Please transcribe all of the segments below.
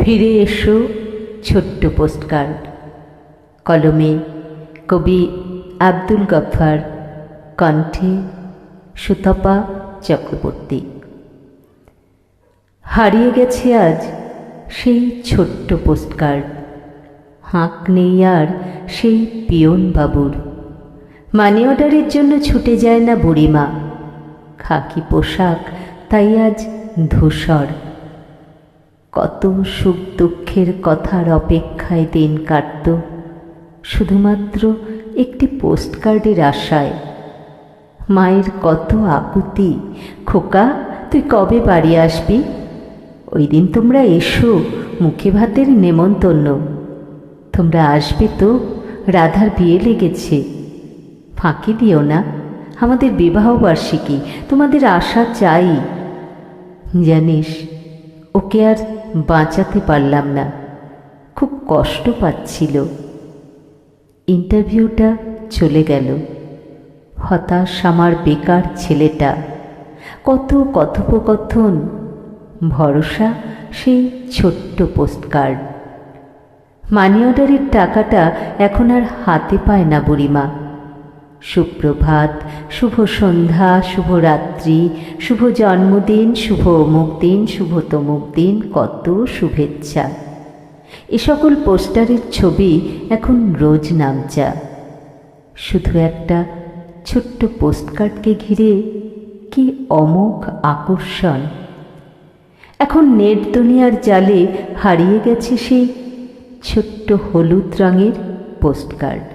ফিরে এসো, ছোট্ট পোস্টকার্ড কলমে কবি আব্দুল গফ্ফার কণ্ঠে সুতপা চক্রবর্তী। হারিয়ে গেছে আজ সেই ছোট্ট পোস্টকার্ড হাঁক নেই আর সেই পিয়ন বাবুর। মানি অর্ডারের জন্য ছুটে যায় না বুড়িমা। খাকি পোশাক, তাই আজ ধূসর। কত সুখ দুঃখের কথার অপেক্ষায় দিন কাটত। শুধুমাত্র একটি পোস্টকার্ডের আশায়। মায়ের কত আকুতি। খোকা, তুই কবে বাড়ি আসবি? ওই দিন তোমরা এসো, মুখে ভাতের নেমন্তন্ন। তোমরা আসবে তো, রাধার বিয়ে লেগেছে। ফাঁকি দিও না, আমাদের বিবাহ বার্ষিকী, তোমাদের আশা চাই। জানিস, ওকে আর বাঁচাতে পারলাম না। খুব কষ্ট পাচ্ছিল। ইন্টারভিউটা চলে গেল। হতাশ আমার বেকার ছেলেটা। কত কথোপকথন। ভরসা, সেই ছোট্ট পোস্টকার্ড। মানি অর্ডারের টাকাটা এখন আর হাতে পায় না বুড়িমা। সুপ্রভাত, শুভ সন্ধ্যা, শুভ রাত্রি, শুভ জন্মদিন, শুভ অমুক দিন, শুভ তমুক দিন, কত শুভেচ্ছা। এ সকল পোস্টারের ছবি এখন রোজ নামচা। শুধু একটা ছোট্ট পোস্টকার্ডকে ঘিরে কি অমোঘ আকর্ষণ। এখন নেট দুনিয়ার জালে হারিয়ে গেছে সেই ছোট্ট হলুদ রঙের পোস্টকার্ড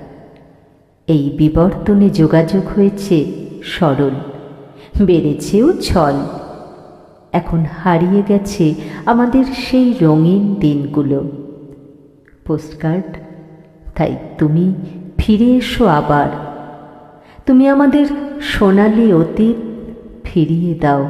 এই বিবর্তনে যোগাযোগ হয়েছে সরল, বেড়েছেও ছল। এখন হারিয়ে গেছে আমাদের সেই রঙিন দিনগুলো। পোস্টকার্ড তাই তুমি ফিরে এসো আবার। তুমি আমাদের সোনালি অতীত ফিরিয়ে দাও।